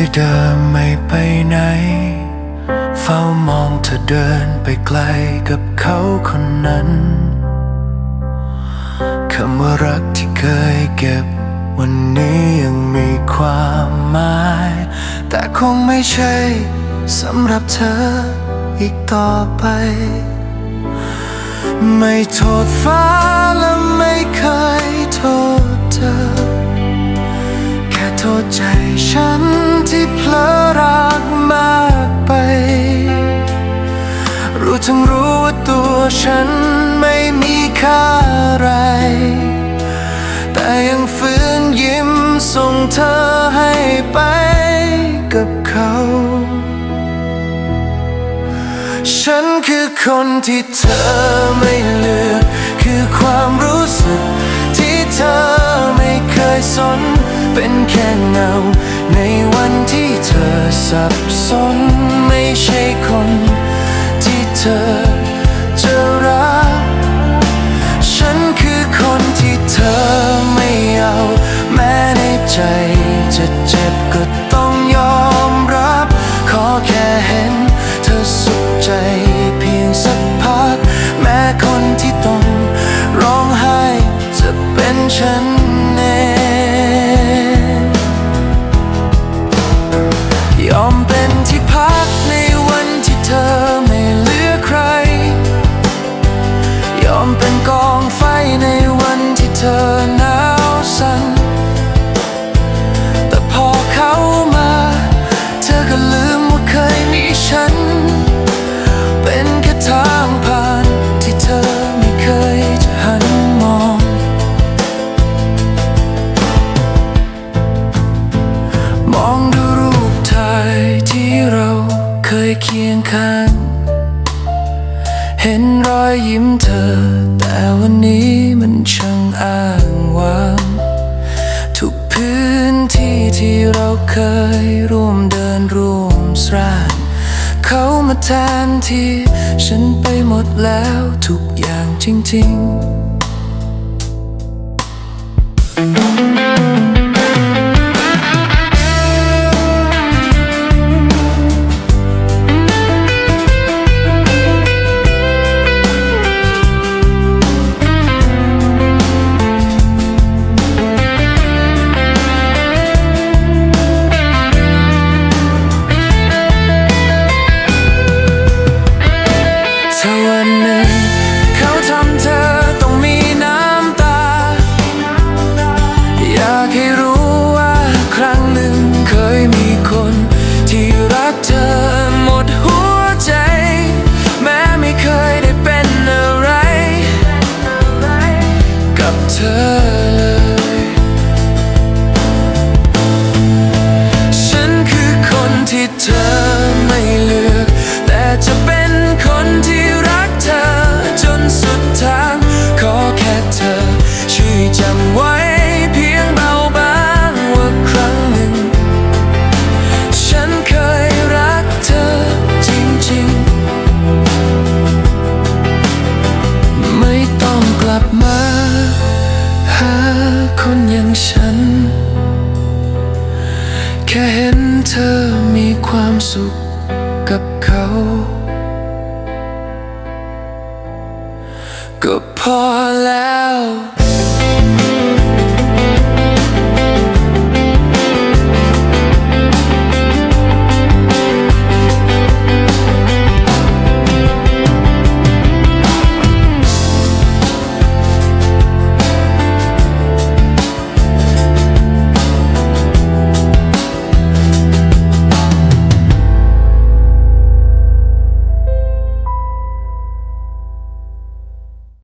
ที่เดิมไม่ไปไหน เฝ้ามองเธอเดินไปไกลกับเขาคนนั้นคำว่ารักที่เคยเก็บ วันนี้ยังมีความหมาย แต่คงไม่ใช่สำหรับเธออีกต่อไป ไม่โทษฟ้าและไม่เคย ทั้งรู้ว่าตัวฉันไม่มีค่าอะไร แต่ยังฝืนยิ้มส่งเธอให้ไปกับเขา ฉันคือคนที่เธอไม่เลือกคือความรู้สึกที่เธอไม่เคยสน เป็นแค่เงา ในวันที่เธอสับสนไม่ใช่คน อจะรัก ฉันคือคนที่เธอไม่เอา แม้ในใจจะเจ็บก็ต้องยอมรับ ขอแค่เห็นเธอสุขใจเพียงสัก ห็นรอยยิ้มเธอ แต่วันนี้มันช่างอ้างว้างทุกพื้นที่ที่เราเคยร่วมเดินร่วมสร้างเขามาแทนที่ฉันไปหมดแล้วทุกอย่างจริง ๆ ลับมา หาคนอย่างฉัน แค่เห็นเธอมีความสุขกับเขา ก็พอแล้ว